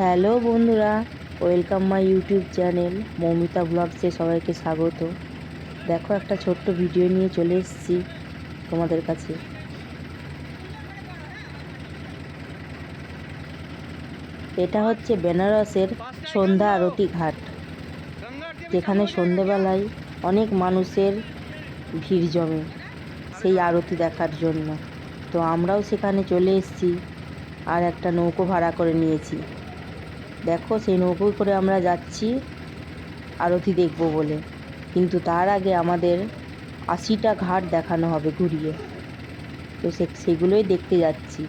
Hello বন্ধুরা, welcome my YouTube channel Moumita ব্লগসে সবাইকে স্বাগত। দেখো একটা ছোট্ট ভিডিও নিয়ে চলে এসেছি তোমাদের কাছে। এটা হচ্ছে বেনারসের সন্ধ্যা আরতি ঘাট, যেখানে সন্ধেবেলায় অনেক মানুষের ভিড় জমে সেই আরতি দেখার জন্য। তো আমরাও সেখানে চলে এসেছি আর একটা নৌকো ভাড়া করে নিয়েছি। দেখো, সেই নৌকোয় করে আমরা যাচ্ছি, আরতি দেখব বলে। কিন্তু তার আগে আমাদের আশিটা ঘাট দেখানো হবে ঘুরিয়ে। তো সে, সেগুলোই দেখতে যাচ্ছি।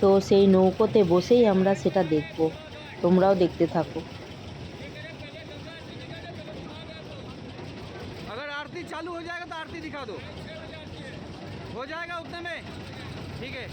তো সেই নৌকোতে বসেই আমরা সেটা দেখব তোমরাও দেখতে থাকো अगर आरती चालू हो जाएगा तो आरती दिखा दो हो जाएगा उतने में ठीक है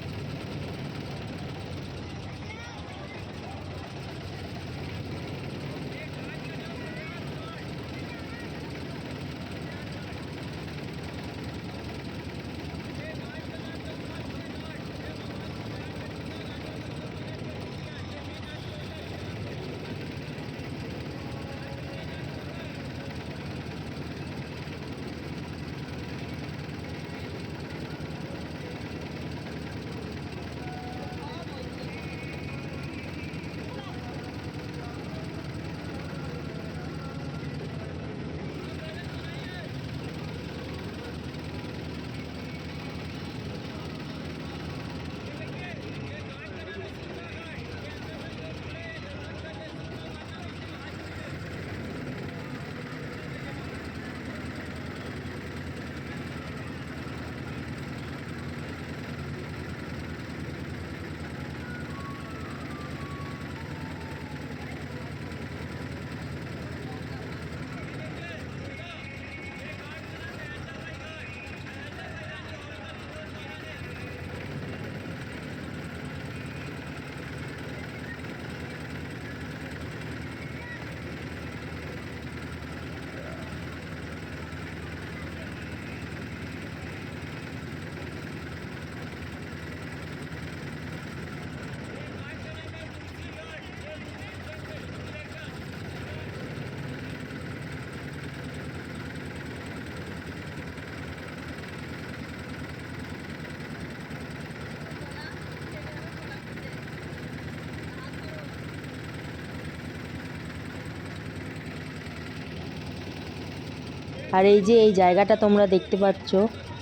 আর এই যে এই জায়গাটা তোমরা দেখতে পাচ্ছ,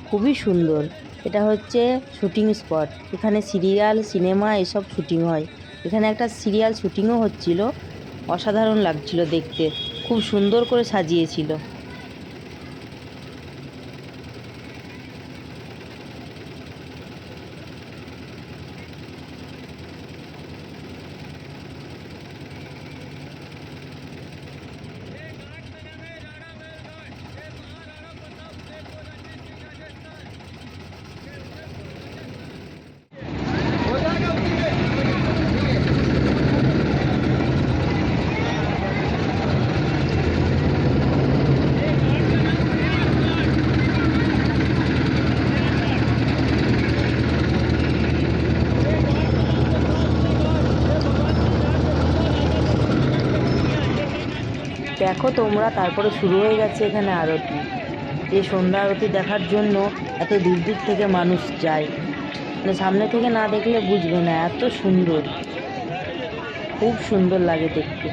খুবই সুন্দর। এটা হচ্ছে শুটিং স্পট। এখানে সিরিয়াল, সিনেমা এসব শুটিং হয়। এখানে একটা সিরিয়াল শুটিংও হচ্ছিল। অসাধারণ লাগছিল দেখতে। খুব সুন্দর করে সাজিয়েছিল। দেখো তোমরা, তারপরে শুরু হয়ে গেছে এখানে আরতি। এই সন্ধ্যা আরতি দেখার জন্য এত দূর দূর থেকে মানুষ যায়। মানে সামনে থেকে না দেখলে বুঝবে না, এত সুন্দর। খুব সুন্দর লাগে দেখতে।